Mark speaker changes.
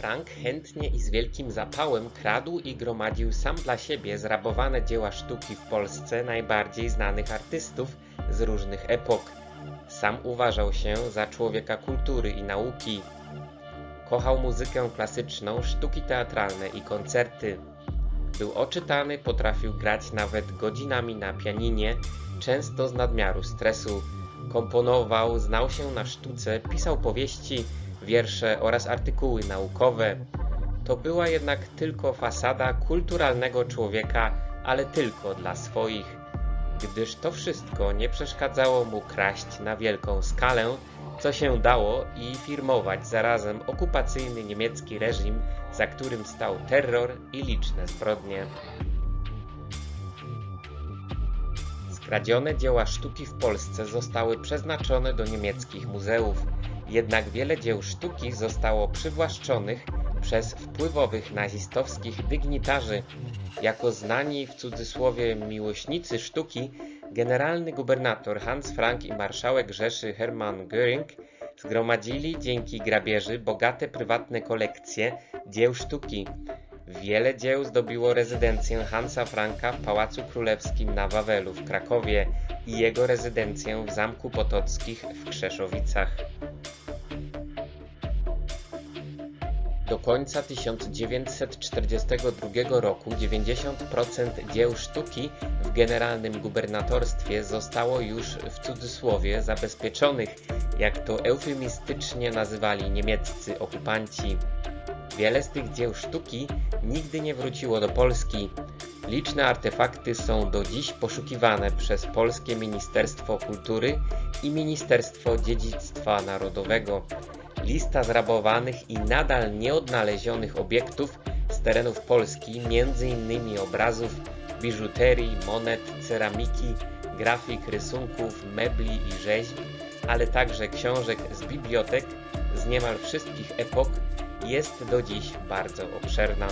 Speaker 1: Frank chętnie i z wielkim zapałem kradł i gromadził sam dla siebie zrabowane dzieła sztuki w Polsce najbardziej znanych artystów z różnych epok. Sam uważał się za człowieka kultury i nauki. Kochał muzykę klasyczną, sztuki teatralne i koncerty. Był oczytany, potrafił grać nawet godzinami na pianinie, często z nadmiaru stresu. Komponował, znał się na sztuce, pisał powieści, wiersze oraz artykuły naukowe. To była jednak tylko fasada kulturalnego człowieka, ale tylko dla swoich, gdyż to wszystko nie przeszkadzało mu kraść na wielką skalę, co się dało i firmować zarazem okupacyjny niemiecki reżim, za którym stał terror i liczne zbrodnie. Skradzione dzieła sztuki w Polsce zostały przeznaczone do niemieckich muzeów, jednak wiele dzieł sztuki zostało przywłaszczonych przez wpływowych nazistowskich dygnitarzy. Jako znani w cudzysłowie miłośnicy sztuki, generalny gubernator Hans Frank i marszałek Rzeszy Hermann Göring zgromadzili dzięki grabieży bogate prywatne kolekcje dzieł sztuki. Wiele dzieł zdobiło rezydencję Hansa Franka w Pałacu Królewskim na Wawelu w Krakowie i jego rezydencję w Zamku Potockich w Krzeszowicach. Do końca 1942 roku 90% dzieł sztuki w generalnym gubernatorstwie zostało już w cudzysłowie zabezpieczonych, jak to eufemistycznie nazywali niemieccy okupanci. Wiele z tych dzieł sztuki nigdy nie wróciło do Polski. Liczne artefakty są do dziś poszukiwane przez Polskie Ministerstwo Kultury i Ministerstwo Dziedzictwa Narodowego. Lista zrabowanych i nadal nieodnalezionych obiektów z terenów Polski, m.in. obrazów, biżuterii, monet, ceramiki, grafik, rysunków, mebli i rzeźb, ale także książek z bibliotek z niemal wszystkich epok jest do dziś bardzo obszerna.